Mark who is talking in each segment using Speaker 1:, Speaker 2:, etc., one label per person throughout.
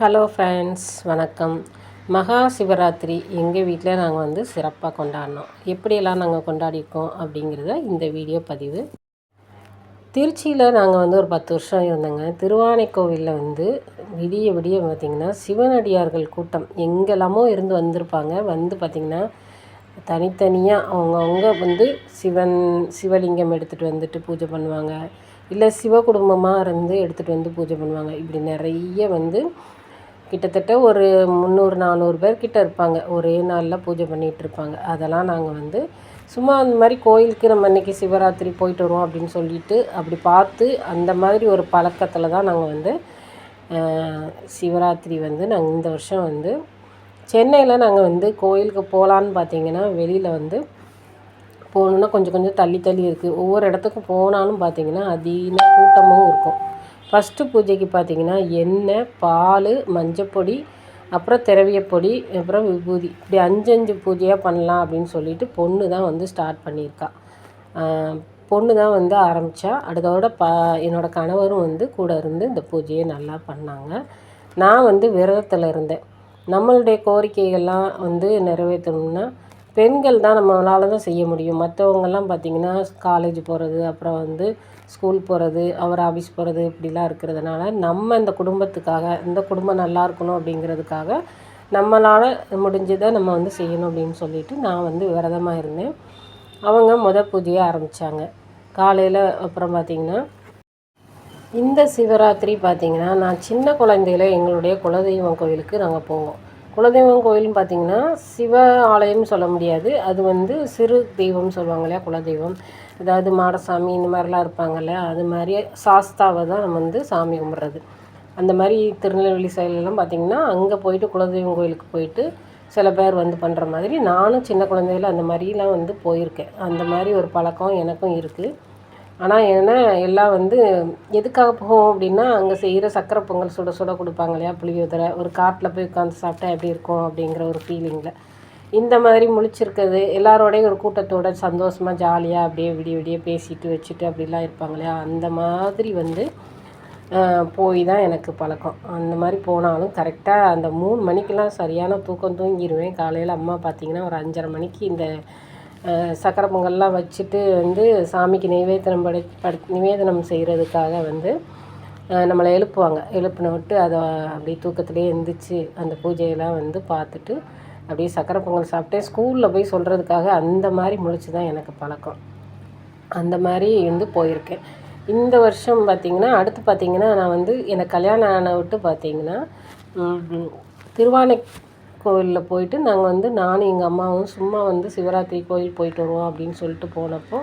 Speaker 1: Hello friends வணக்கம். மகா சிவராத்திரி எங்கள் வீட்டில் நாங்கள் வந்து சிறப்பாக கொண்டாடினோம். எப்படியெல்லாம் நாங்கள் கொண்டாடிருக்கோம் அப்படிங்கிறத இந்த வீடியோ பதிவு. திருச்சியில் நாங்கள் வந்து ஒரு பத்து வருஷம் இருந்தோங்க. திருவானைக்கோவிலில் வந்து விடிய விடிய பார்த்திங்கன்னா சிவனடியார்கள் கூட்டம் எங்கெல்லாமோ இருந்து வந்திருப்பாங்க. வந்து பார்த்திங்கன்னா தனித்தனியாக அவங்கவுங்க வந்து சிவன் சிவலிங்கம் எடுத்துகிட்டு வந்துட்டு பூஜை பண்ணுவாங்க. இல்லை சிவ குடும்பமாக இருந்து எடுத்துகிட்டு வந்து பூஜை பண்ணுவாங்க. இப்படி நிறைய வந்து கிட்டத்தட்ட ஒரு முந்நூறு நானூறு பேர் கிட்ட இருப்பாங்க. ஒரே நாளில் பூஜை பண்ணிகிட்டு இருப்பாங்க. அதெல்லாம் நாங்கள் வந்து சும்மா அந்த மாதிரி கோயிலுக்கு நம்ம இன்றைக்கி சிவராத்திரி போயிட்டு வருவோம் அப்படின்னு சொல்லிட்டு அப்படி பார்த்து அந்த மாதிரி ஒரு பழக்கத்தில் தான் நாங்கள் வந்து சிவராத்திரி வந்து நாங்கள் இந்த வருஷம் வந்து சென்னையில் நாங்கள் வந்து கோயிலுக்கு போகலான்னு பார்த்தீங்கன்னா வெளியில் வந்து போகணுன்னா கொஞ்சம் கொஞ்சம் தள்ளி தள்ளி இருக்குது ஒவ்வொரு இடத்துக்கும் போனாலும் பார்த்தீங்கன்னா அதிகமாக கூட்டமும் இருக்கும். ஃபஸ்ட்டு பூஜைக்கு பார்த்தீங்கன்னா எண்ணெய் பால் மஞ்சப்பொடி அப்புறம் திரவியப்பொடி அப்புறம் விபூதி. இப்படி அஞ்சு அஞ்சு பூஜையாக பண்ணலாம் அப்படின்னு சொல்லிட்டு பொண்ணு தான் வந்து ஸ்டார்ட் பண்ணியிருக்கா. பொண்ணு தான் வந்து ஆரம்பித்தா அடுத்தோட ப என்னோடய கணவரும் வந்து கூட இருந்து இந்த பூஜையை நல்லா பண்ணாங்க. நான் வந்து விரதத்தில் இருந்தேன். நம்மளுடைய கோரிக்கைகள்லாம் வந்து நிறைவேற்றணும்னா பெண்கள் தான் நம்மளால் தான் செய்ய முடியும். மற்றவங்கெல்லாம் பார்த்திங்கன்னா காலேஜ் போகிறது அப்புறம் வந்து ஸ்கூல் போகிறது அவர் ஆஃபீஸ் போகிறது இப்படிலாம் இருக்கிறதுனால நம்ம இந்த குடும்பத்துக்காக இந்த குடும்பம் நல்லா இருக்கணும் அப்படிங்கிறதுக்காக நம்மளால் முடிஞ்சதை நம்ம வந்து செய்யணும் அப்படின்னு சொல்லிட்டு நான் வந்து விரதமாக இருந்தேன். அவங்க முத பூஜையை ஆரம்பித்தாங்க காலையில் அப்புறம் பார்த்திங்கன்னா இந்த சிவராத்திரி பார்த்திங்கன்னா நான் சின்ன குழந்தையில எங்களுடைய குலதெய்வம் கோவிலுக்கு நாங்கள் போவோம். குலதெய்வம் கோயில்னு பார்த்திங்கன்னா சிவ ஆலயம்னு சொல்ல முடியாது. அது வந்து சிறு தெய்வம்னு சொல்லுவாங்க இல்லையா குலதெய்வம். அதாவது மாடசாமி இந்த மாதிரிலாம் இருப்பாங்க இல்லையா அது மாதிரி சாஸ்தாவை தான் நம்ம வந்து சாமி கும்பிட்றது. அந்த மாதிரி திருநெல்வேலி சைட்லலாம் பார்த்திங்கன்னா அங்கே போயிட்டு குலதெய்வம் கோயிலுக்கு போயிட்டு சில பேர் வந்து பண்ணுற மாதிரி. நானும் சின்ன குழந்தையில அந்த மாதிரிலாம் வந்து போயிருக்கேன். அந்த மாதிரி ஒரு பழக்கம் எனக்கும் இருக்குது ஆனால் என்ன எல்லாம் வந்து எதுக்காக போகும் அப்படின்னா அங்கே செய்கிற சக்கரை பொங்கல் சுட சுட கொடுப்பாங்க இல்லையா? புளியோதரை ஒரு காட்டில் போய் உட்காந்து சாப்பிட்டா எப்படி இருக்கும் அப்படிங்கிற ஒரு ஃபீலிங்கில் இந்த மாதிரி முழிச்சிருக்கிறது எல்லாரோடையும் ஒரு கூட்டத்தோட சந்தோஷமாக ஜாலியாக அப்படியே விடிய விடிய பேசிட்டு வச்சுட்டு அப்படிலாம் இருப்பாங்க இல்லையா? அந்த மாதிரி வந்து போய் தான் எனக்கு பழக்கம். அந்த மாதிரி போனாலும் கரெக்டாக அந்த மூணு மணிக்கெலாம் சரியான தூக்கம் தூங்கிடுவேன் காலையில் அம்மா பார்த்திங்கன்னா ஒரு அஞ்சரை மணிக்கு இந்த சக்கரை பொங்கல்லாம் வச்சுட்டு வந்து சாமிக்கு நிவேதனம் படை படை நிவேதனம் செய்கிறதுக்காக வந்து நம்மளை எழுப்புவாங்க. எழுப்பின விட்டு அதை அப்படியே தூக்கத்துலேயே எழுந்திரிச்சு அந்த பூஜையெல்லாம் வந்து பார்த்துட்டு அப்படியே சக்கரை பொங்கல் சாப்பிட்டேன் ஸ்கூலில் போய் சொல்கிறதுக்காக அந்த மாதிரி முழிச்சு தான் எனக்கு பழக்கம். அந்த மாதிரி வந்து போயிருக்கேன். இந்த வருஷம் பார்த்திங்கன்னா அடுத்து பார்த்திங்கன்னா நான் வந்து எனக்கு கல்யாணம் ஆன விட்டு பார்த்திங்கன்னா திருவானை கோவிலில் போயிட்டு நாங்கள் வந்து நானும் எங்கள் அம்மாவும் சும்மா வந்து சிவராத்திரி கோயில் போயிட்டு வருவோம் அப்படின்னு சொல்லிட்டு போனப்போ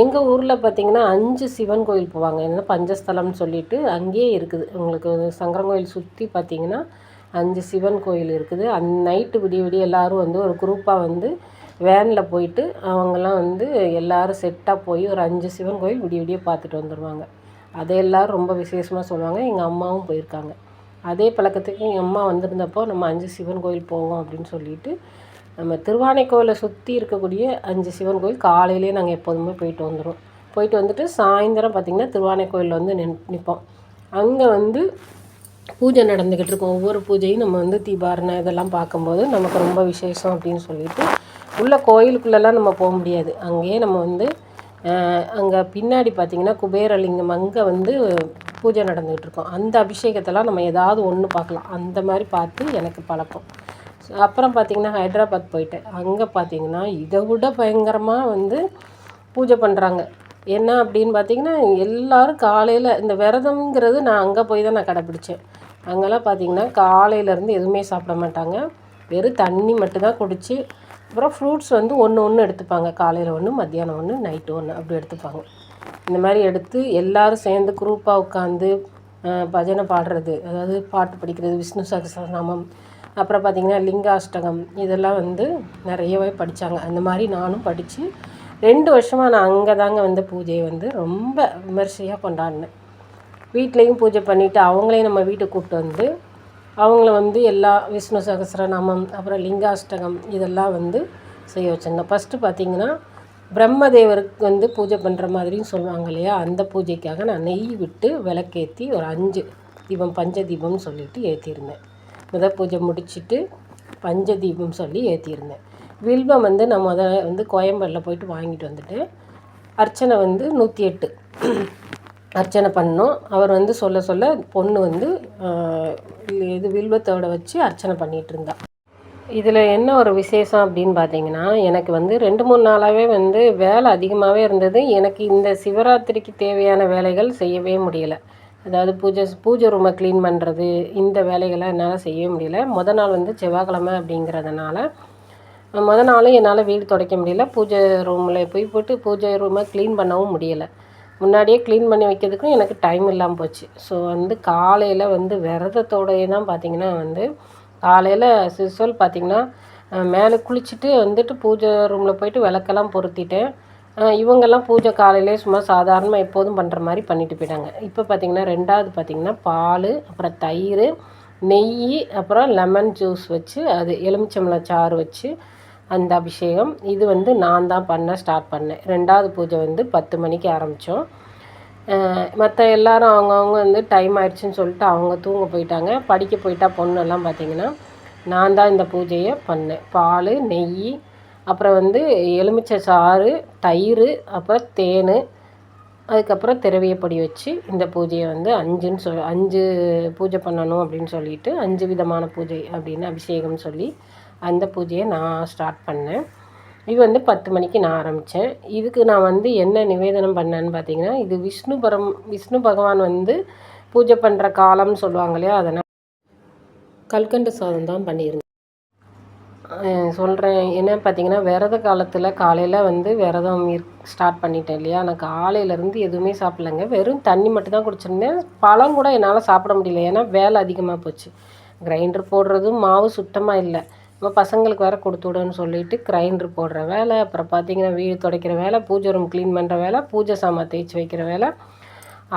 Speaker 1: எங்கள் ஊரில் பார்த்திங்கன்னா அஞ்சு சிவன் கோயில் போவாங்க. என்ன பஞ்சஸ்தலம்னு சொல்லிட்டு அங்கேயே இருக்குது. உங்களுக்கு சங்கரன் கோயில் சுற்றி பார்த்திங்கன்னா அஞ்சு சிவன் கோயில் இருக்குது. அந் நைட்டு விடிய விடிய எல்லோரும் வந்து ஒரு குரூப்பாக வந்து வேனில் போயிட்டு அவங்கெல்லாம் வந்து எல்லோரும் செட்டாக போய் ஒரு அஞ்சு சிவன் கோயில் விடிய விடிய பார்த்துட்டு வந்துடுவாங்க அதை எல்லோரும் ரொம்ப விசேஷமாக சொல்லுவாங்க. எங்கள் அம்மாவும் போயிருக்காங்க. அதே பழக்கத்துக்கு எங்கள் அம்மா வந்திருந்தப்போ நம்ம அஞ்சு சிவன் கோயில் போவோம் அப்படின்னு சொல்லிட்டு நம்ம திருவானை கோயிலை சுற்றி இருக்கக்கூடிய அஞ்சு சிவன் கோயில் காலையிலேயே நாங்கள் எப்போதுமே போயிட்டு வந்துடும் போயிட்டு வந்துட்டு சாயந்தரம் பார்த்திங்கன்னா திருவானைக்கோயிலில் வந்து நின் நிற்போம் அங்கே வந்து பூஜை நடந்துக்கிட்டு இருக்கும். ஒவ்வொரு பூஜையும் நம்ம வந்து தீபாரணை இதெல்லாம் பார்க்கும்போது நமக்கு ரொம்ப விசேஷம் அப்படின்னு சொல்லிட்டு உள்ள கோயிலுக்குள்ளெல்லாம் நம்ம போக முடியாது. அங்கேயே நம்ம வந்து அங்கே பின்னாடி பார்த்திங்கன்னா குபேரலிங்கம் அங்கே வந்து பூஜை நடந்துகிட்டு இருக்கும் அந்த அபிஷேகத்தெல்லாம் நம்ம ஏதாவது ஒன்று பார்க்கலாம். அந்த மாதிரி பார்த்து எனக்கு பழக்கம். அப்புறம் பார்த்திங்கன்னா ஹைதராபாத் போயிட்டேன் அங்கே பார்த்திங்கன்னா இதை விட பயங்கரமாக வந்து பூஜை பண்ணுறாங்க என்ன அப்படின்னு பார்த்திங்கன்னா எல்லோரும் காலையில் இந்த விரதம்ங்கிறது நான் அங்கே போய் தான் நான் கடைப்பிடிச்சேன் அங்கெல்லாம் பார்த்திங்கன்னா காலையிலேருந்து எதுவுமே சாப்பிட மாட்டாங்க. வெறும் தண்ணி மட்டும்தான் குடித்து அப்புறம் ஃப்ரூட்ஸ் வந்து ஒன்று ஒன்று எடுத்துப்பாங்க. காலையில் ஒன்று மத்தியானம் ஒன்று நைட்டு ஒன்று அப்படி எடுத்துப்பாங்க. இந்த மாதிரி எடுத்து எல்லோரும் சேர்ந்து குரூப்பாக உட்காந்து பஜனை பாடுறது அதாவது பாட்டு படிக்கிறது விஷ்ணு சகசரநாமம் அப்புறம் பார்த்திங்கன்னா லிங்காஷ்டகம் இதெல்லாம் வந்து நிறையவே படித்தாங்க அந்த மாதிரி நானும் படித்து ரெண்டு வருஷமாக நான் அங்கே தாங்க வந்து பூஜையை வந்து ரொம்ப விமர்சையாக கொண்டாடினேன். வீட்லேயும் பூஜை பண்ணிவிட்டு அவங்களையும் நம்ம வீட்டுக்கு கூப்பிட்டு வந்து அவங்கள வந்து எல்லா விஷ்ணு சகசிரநாமம் அப்புறம் லிங்காஷ்டகம் இதெல்லாம் வந்து செய்ய வச்சிருந்தேன் ஃபஸ்ட்டு பார்த்திங்கன்னா பிரம்மதேவருக்கு வந்து பூஜை பண்ணுற மாதிரின்னு சொல்லுவாங்க இல்லையா? அந்த பூஜைக்காக நான் நெய் விட்டு விளக்கேற்றி ஒரு அஞ்சு தீபம் பஞ்ச தீபம்னு சொல்லிட்டு ஏற்றிருந்தேன் முத பூஜை முடிச்சுட்டு பஞ்ச தீபம் சொல்லி ஏற்றிருந்தேன் வில்வம் வந்து நான் முத வந்து கோயம்பேடில் போயிட்டு வாங்கிட்டு வந்துட்டேன் அர்ச்சனை வந்து நூற்றி எட்டு அர்ச்சனை பண்ணோம். அவர் வந்து சொல்ல சொல்ல பொண்ணு வந்து இது வில்வத்தோட வச்சு அர்ச்சனை பண்ணிகிட்டு இருந்தா. இதில் என்ன ஒரு விசேஷம் அப்படின்னு பார்த்தீங்கன்னா எனக்கு வந்து ரெண்டு மூணு நாளாகவே வந்து வேலை அதிகமாகவே இருந்தது. எனக்கு இந்த சிவராத்திரிக்கு தேவையான வேலைகள் செய்யவே முடியலை. அதாவது பூஜை பூஜை ரூமை க்ளீன் பண்ணுறது இந்த வேலைகளை என்னால் செய்யவே முடியல. முத நாள் வந்து செவ்வாய்க்கிழமை அப்படிங்கிறதுனால மொதல் நாளும் என்னால் வீடு துடைக்க முடியல. பூஜை ரூமில் போய் போட்டு பூஜை ரூமை க்ளீன் பண்ணவும் முடியலை. முன்னாடியே க்ளீன் பண்ணி வைக்கிறதுக்கும் எனக்கு டைம் இல்லாமல் போச்சு. ஸோ வந்து காலையில் வந்து விரதத்தோடையே தான் பார்த்தீங்கன்னா வந்து காலையில் சிசுவல் பார்த்தீங்கன்னா மேலே குளிச்சுட்டு வந்துட்டு பூஜை ரூமில் போயிட்டு விளக்கெல்லாம் பொருத்திட்டேன். இவங்கெல்லாம் பூஜை காலையிலே சும்மா சாதாரணமாக எப்போதும் பண்ணுற மாதிரி பண்ணிட்டு போயிட்டாங்க. இப்போ பார்த்தீங்கன்னா ரெண்டாவது பார்த்தீங்கன்னா பால் அப்புறம் தயிர் நெய் அப்புறம் லெமன் ஜூஸ் வச்சு அது எலுமிச்சம்பழம் சாறு வச்சு அந்த அபிஷேகம். இது வந்து நான் தான் பண்ண ஸ்டார்ட் பண்ணேன். ரெண்டாவது பூஜை வந்து பத்து மணிக்கு ஆரம்பித்தோம் மற்ற எல்லாரும் அவங்கவுங்க வந்து டைம் ஆயிடுச்சுன்னு சொல்லிட்டு அவங்க தூங்க போயிட்டாங்க. படிக்க போயிட்டா பொண்ணெல்லாம் பார்த்தீங்கன்னா நான் தான் இந்த பூஜையை பண்ணேன். பால் நெய் அப்புறம் வந்து எலுமிச்சை சாறு தயிர் அப்புறம் தேன் அதுக்கப்புறம் திரவியப்பொடி வச்சு இந்த பூஜையை வந்து அஞ்சுன்னு சொல் அஞ்சு பூஜை பண்ணணும் அப்படின்னு சொல்லிட்டு அஞ்சு விதமான பூஜை அப்படின்னு அபிஷேகம் சொல்லி அந்த பூஜையை நான் ஸ்டார்ட் பண்ணேன். இது வந்து பத்து மணிக்கு நான் ஆரம்பித்தேன் இதுக்கு நான் வந்து என்ன நிவேதனம் பண்ணேன்னு பார்த்தீங்கன்னா இது விஷ்ணு பரம் விஷ்ணு பகவான் வந்து பூஜை பண்ணுற காலம்னு சொல்லுவாங்க இல்லையா அதனால் கல்கண்டு சாதம் தான் பண்ணியிருந்தேன். சொல்கிறேன் என்ன பார்த்தீங்கன்னா விரத காலத்தில் காலையில் வந்து விரதம் ஸ்டார்ட் பண்ணிட்டேன் இல்லையா நான் காலையிலேருந்து எதுவுமே சாப்பிட்லங்க. வெறும் தண்ணி மட்டும் தான் குடிச்சிருந்தேன். பழம் கூட என்னால் சாப்பிட முடியல ஏன்னா வேலை அதிகமாக போச்சு. கிரைண்டர் போடுறதும் மாவு சுத்தமாக இல்லை. நம்ம பசங்களுக்கு வேறு கொடுத்து விடுன்னு சொல்லிட்டு கிரைண்டர் போடுற வேலை அப்புறம் பார்த்தீங்கன்னா வீடு துடைக்கிற வேலை பூஜை ரூம் க்ளீன் பண்ணுற வேலை பூஜை சாமான் தேய்ச்சி வைக்கிற வேலை.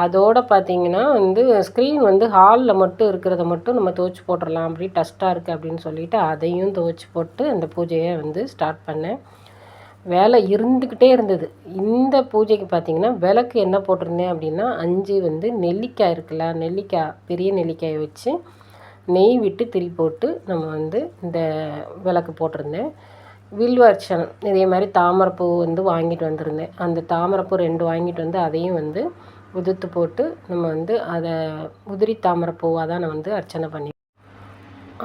Speaker 1: அதோட பார்த்தீங்கன்னா வந்து ஸ்க்ரீன் வந்து ஹாலில் மட்டும் இருக்கிறத மட்டும் நம்ம துவச்சி போட்டுடலாம் அப்படி டஸ்ட்டாக இருக்குது அப்படின்னு சொல்லிட்டு அதையும் துவச்சி போட்டு அந்த பூஜையை வந்து ஸ்டார்ட் பண்ணேன். வேலை இருந்துக்கிட்டே இருந்தது. இந்த பூஜைக்கு பார்த்தீங்கன்னா விளக்கு என்ன போட்டிருந்தேன் அப்படின்னா அஞ்சு வந்து நெல்லிக்காய் இருக்குல்ல நெல்லிக்காய் பெரிய நெல்லிக்காயை வச்சு நெய் விட்டு திரி போட்டு நம்ம வந்து இந்த விளக்கு போட்டிருந்தேன். வில்வர்ச்சனம் இதே மாதிரி தாமரைப்பூ வந்து வாங்கிட்டு வந்திருந்தேன். அந்த தாமரைப்பூ ரெண்டு வாங்கிட்டு வந்து அதையும் வந்து உதுத்து போட்டு நம்ம வந்து அதை உதிரி தாமரைப்பூவாக தான் நான் வந்து அர்ச்சனை பண்ணி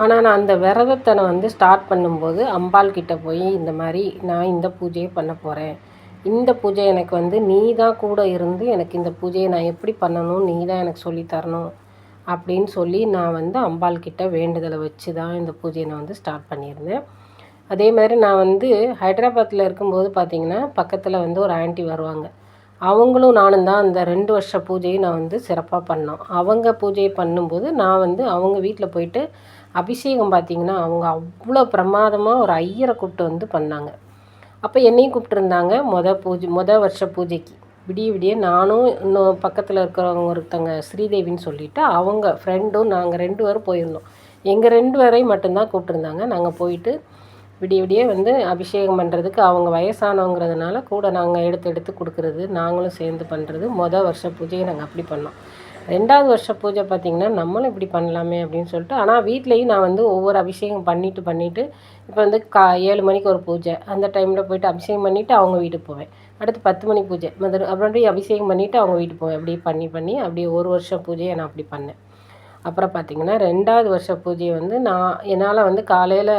Speaker 1: ஆனால் நான் அந்த விரதத்தை நான் வந்து ஸ்டார்ட் பண்ணும்போது அம்பாள் கிட்டே போய் இந்த மாதிரி நான் இந்த பூஜையை பண்ண போகிறேன் இந்த பூஜை எனக்கு வந்து நீ தான் கூட இருந்து எனக்கு இந்த பூஜையை நான் எப்படி பண்ணணும் நீ தான் எனக்கு சொல்லித் தரணும். அப்படின்னு சொல்லி நான் வந்து அம்பாள் கிட்ட வேண்டுதலை வச்சு தான் இந்த பூஜையை நான் வந்து ஸ்டார்ட் பண்ணியிருந்தேன். அதே மாதிரி நான் வந்து ஹைதராபாத்தில் இருக்கும்போது பார்த்திங்கன்னா பக்கத்தில் வந்து ஒரு ஆண்டி வருவாங்க. அவங்களும் நானும் தான் அந்த ரெண்டு வருஷ பூஜையை நான் வந்து சிறப்பாக பண்ணோம். அவங்க பூஜையை பண்ணும்போது நான் வந்து அவங்க வீட்டில் போயிட்டு அபிஷேகம் பார்த்தீங்கன்னா அவங்க அவ்வளோ பிரமாதமாக ஒரு ஐயரை கூப்பிட்டு வந்து பண்ணாங்க. அப்போ என்னையும் கூப்பிட்டுருந்தாங்க மொதல் பூஜை மொதல் வருஷ பூஜைக்கு. விடிய விடிய நானும் இன்னும் பக்கத்தில் இருக்கிறவங்க ஒருத்தங்க ஸ்ரீதேவின்னு சொல்லிட்டு அவங்க ஃப்ரெண்டும் நாங்கள் ரெண்டு பேரும் போயிருந்தோம். எங்கள் ரெண்டு பேரையும் மட்டும்தான் கூப்பிட்டுருந்தாங்க. நாங்கள் போயிட்டு விடிய விடிய வந்து அபிஷேகம் பண்ணுறதுக்கு அவங்க வயசானவங்கிறதுனால கூட நாங்கள் எடுத்து எடுத்து கொடுக்குறது நாங்களும் சேர்ந்து பண்ணுறது மொதல் வருஷ பூஜையை நாங்கள் அப்படி பண்ணோம். ரெண்டாவது வருஷ பூஜை பார்த்திங்கன்னா நம்மளும் இப்படி பண்ணலாமே அப்படின்னு சொல்லிட்டு ஆனால் வீட்லேயும் நான் வந்து ஒவ்வொரு அபிஷேகம் பண்ணிவிட்டு பண்ணிவிட்டு இப்போ வந்து கா ஏழு மணிக்கு ஒரு பூஜை. அந்த டைமில் போயிட்டு அபிஷேகம் பண்ணிவிட்டு அவங்க வீட்டுக்கு போவேன். அடுத்து பத்து மணி பூஜை. மதுரை அப்புறம் அபிஷேகம் பண்ணிவிட்டு அவங்க வீட்டுக்கு போவேன். அப்படியே பண்ணி பண்ணி அப்படியே ஒரு வருஷம் பூஜையை நான் அப்படி பண்ணேன். அப்புறம் பார்த்திங்கன்னா ரெண்டாவது வருஷ பூஜையை வந்து நான் என்னால் வந்து காலையில்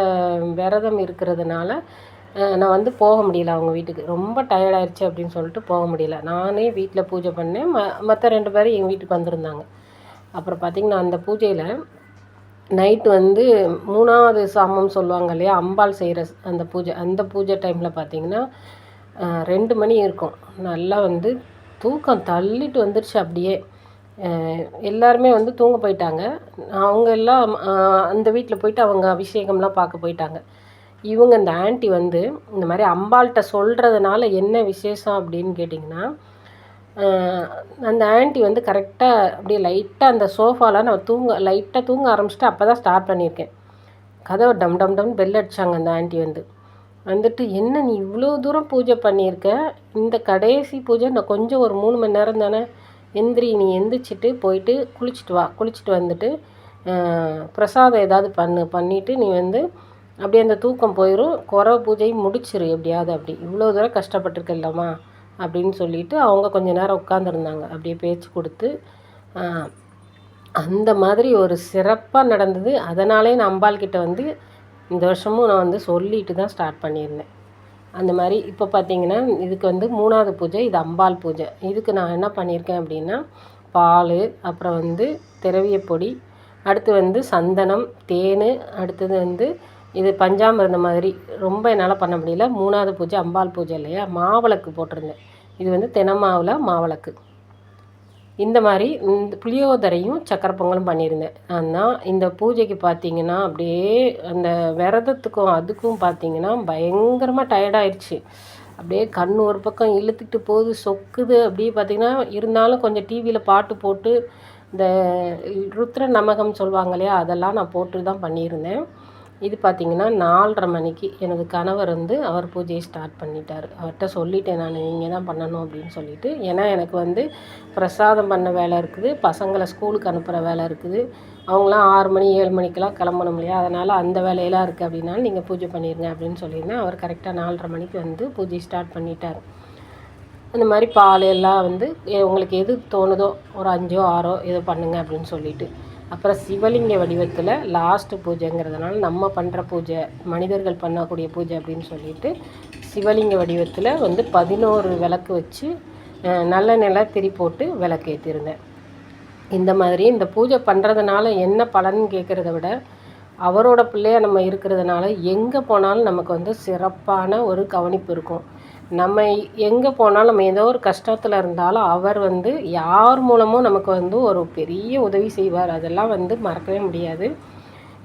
Speaker 1: விரதம் இருக்கிறதுனால நான் வந்து போக முடியல அவங்க வீட்டுக்கு. ரொம்ப டயர்டாயிருச்சு அப்படின்னு சொல்லிட்டு போக முடியல. நானே வீட்டில் பூஜை பண்ணேன். ம மற்ற ரெண்டு பேரும் எங்கள் வீட்டுக்கு வந்திருந்தாங்க. அப்புறம் பார்த்திங்கன்னா அந்த பூஜையில் நைட்டு வந்து மூணாவது சாமம் சொல்லுவாங்க இல்லையா? அம்பாள் செய்கிற அந்த பூஜை. அந்த பூஜை டைமில் பார்த்தீங்கன்னா ரெண்டு மணி இருக்கும். நல்லா வந்து தூக்கம் தள்ளிட்டு வந்துடுச்சு அப்படியே. எல்லாருமே வந்து தூங்க போயிட்டாங்க. அவங்க எல்லாம் அந்த வீட்டில் போயிட்டு அவங்க அபிஷேகம்லாம் பார்க்க போயிட்டாங்க. இவங்க இந்த ஆண்டி வந்து இந்த மாதிரி அம்பாள்கிட்ட சொல்கிறதுனால என்ன விசேஷம் அப்படின்னு கேட்டிங்கன்னா அந்த ஆன்ட்டி வந்து கரெக்டாக அப்படியே லைட்டாக அந்த சோஃபாவில் நான் தூங்க லைட்டாக தூங்க ஆரம்பிச்சிட்டு அப்போ தான் ஸ்டார்ட் பண்ணியிருக்கேன். கதவை டம் டம் டம் பெல் அடிச்சாங்க அந்த ஆண்டி வந்து. வந்துட்டு என்ன நீ இவ்வளோ தூரம் பூஜை பண்ணியிருக்க? இந்த கடைசி பூஜை நான் கொஞ்சம் ஒரு மூணு மணி நேரம் தானே எந்திரி நீ எந்திரிச்சிட்டு போயிட்டு குளிச்சுட்டு வா. குளிச்சுட்டு வந்துட்டு பிரசாதம் ஏதாவது பண்ணு. பண்ணிவிட்டு நீ வந்து அப்படியே அந்த தூக்கம் போயிடும் குறவ பூஜையை முடிச்சிரு எப்படியாவது அப்படி. இவ்வளோ தூரம் கஷ்டப்பட்டிருக்கல்லம்மா அப்படின்னு சொல்லிட்டு அவங்க கொஞ்ச நேரம் உட்காந்துருந்தாங்க அப்படியே பேச்சு கொடுத்து அந்த மாதிரி ஒரு சிறப்பாக நடந்தது. அதனாலே நான் அம்பாள் கிட்ட வந்து இந்த வருஷமும் நான் வந்து சொல்லிட்டு தான் ஸ்டார்ட் பண்ணியிருந்தேன். அந்த மாதிரி இப்போ பார்த்தீங்கன்னா இதுக்கு வந்து மூணாவது பூஜை இது அம்பாள் பூஜை. இதுக்கு நான் என்ன பண்ணியிருக்கேன் அப்படின்னா பால் அப்புறம் வந்து திரவிய பொடி அடுத்து வந்து சந்தனம் தேன் அடுத்தது வந்து இது பஞ்சாமிர்தம் மாதிரி. ரொம்ப என்னால் பண்ண முடியல. மூணாவது பூஜை அம்பாள் பூஜை இல்லையா? மாவிளக்கு போட்டிருந்தேன். இது வந்து தினமாவில் மாவிளக்கு. இந்த மாதிரி இந்த புளியோதரையும் சக்கரை பொங்கலும் பண்ணியிருந்தேன். ஆனால் இந்த பூஜைக்கு பார்த்தீங்கன்னா அப்படியே அந்த விரதத்துக்கும் அதுக்கும் பார்த்தீங்கன்னா பயங்கரமாக டயர்டாயிடுச்சு அப்படியே கண் ஒரு பக்கம் இழுத்துக்கிட்டு போகுது சொக்குது. அப்படியே பார்த்தீங்கன்னா இருந்தாலும் கொஞ்சம் டிவியில் பாட்டு போட்டு இந்த ருத்ர நமகம் சொல்லுவாங்க இல்லையா அதெல்லாம் நான் போட்டு தான் பண்ணியிருந்தேன். இது பார்த்தீங்கன்னா நாலரை மணிக்கு எனது கணவர் வந்து அவர் பூஜையை ஸ்டார்ட் பண்ணிட்டார். அவர்கிட்ட சொல்லிட்டேன் நான் நீங்கள் தான் பண்ணணும் அப்படின்னு சொல்லிவிட்டு ஏன்னா எனக்கு வந்து பிரசாதம் பண்ண வேலை இருக்குது பசங்களை ஸ்கூலுக்கு அனுப்புகிற வேலை இருக்குது. அவங்களாம் ஆறு மணி ஏழு மணிக்கெலாம் கிளம்பணும் இல்லையா? அதனால் அந்த வேலையெல்லாம் இருக்குது அப்படின்னாலும் நீங்கள் பூஜை பண்ணிடுங்க அப்படின்னு சொல்லியிருந்தேன். அவர் கரெக்டாக நாலரை மணிக்கு வந்து பூஜை ஸ்டார்ட் பண்ணிட்டார். இந்த மாதிரி பால் எல்லாம் வந்து எ- உங்களுக்கு எது தோணுதோ ஒரு அஞ்சோ ஆறோ ஏதோ பண்ணுங்க அப்படின்னு சொல்லிவிட்டு அப்புறம் சிவலிங்க வடிவத்தில் லாஸ்ட்டு பூஜைங்கிறதுனால நம்ம பண்ணுற பூஜை மனிதர்கள் பண்ணக்கூடிய பூஜை அப்படின்னு சொல்லிட்டு சிவலிங்க வடிவத்தில் வந்து பதினோரு விளக்கு வச்சு நல்ல நிலை திரி போட்டு விளக்கு ஏற்றிருந்தேன் இந்த மாதிரி இந்த பூஜை பண்ணுறதுனால என்ன பலன் கேட்குறத விட அவரோட பிள்ளையாக நம்ம இருக்கிறதுனால எங்கே போனாலும் நமக்கு வந்து சிறப்பான ஒரு கவனிப்பு இருக்கும். நம்ம எங்கே போனாலும் நம்ம ஏதோ ஒரு கஷ்டத்தில் இருந்தாலும் அவர் வந்து யார் மூலமும் நமக்கு வந்து ஒரு பெரிய உதவி செய்வார். அதெல்லாம் வந்து மறக்கவே முடியாது.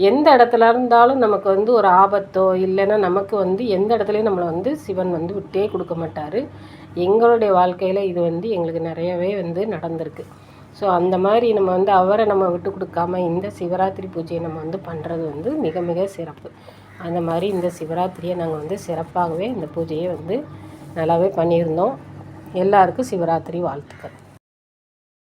Speaker 1: எந்த இடத்துல இருந்தாலும் நமக்கு வந்து ஒரு ஆபத்தோ இல்லைன்னா நமக்கு வந்து எந்த இடத்துலையும் நம்மளை வந்து சிவன் வந்து விட்டே கொடுக்க மாட்டார். எங்களுடைய வாழ்க்கையில் இது வந்து எங்களுக்கு நிறையவே வந்து நடந்திருக்கு. ஸோ அந்த மாதிரி நம்ம வந்து அவரை நம்ம விட்டு கொடுக்காம இந்த சிவராத்திரி பூஜையை நம்ம வந்து பண்ணுறது வந்து மிக மிக சிறப்பு. அந்த மாதிரி இந்த சிவராத்திரியை நாங்கள் வந்து சிறப்பாகவே இந்த பூஜையை வந்து நல்லாவே பண்ணியிருந்தோம். எல்லாருக்கும் சிவராத்திரி வாழ்த்துக்கள்.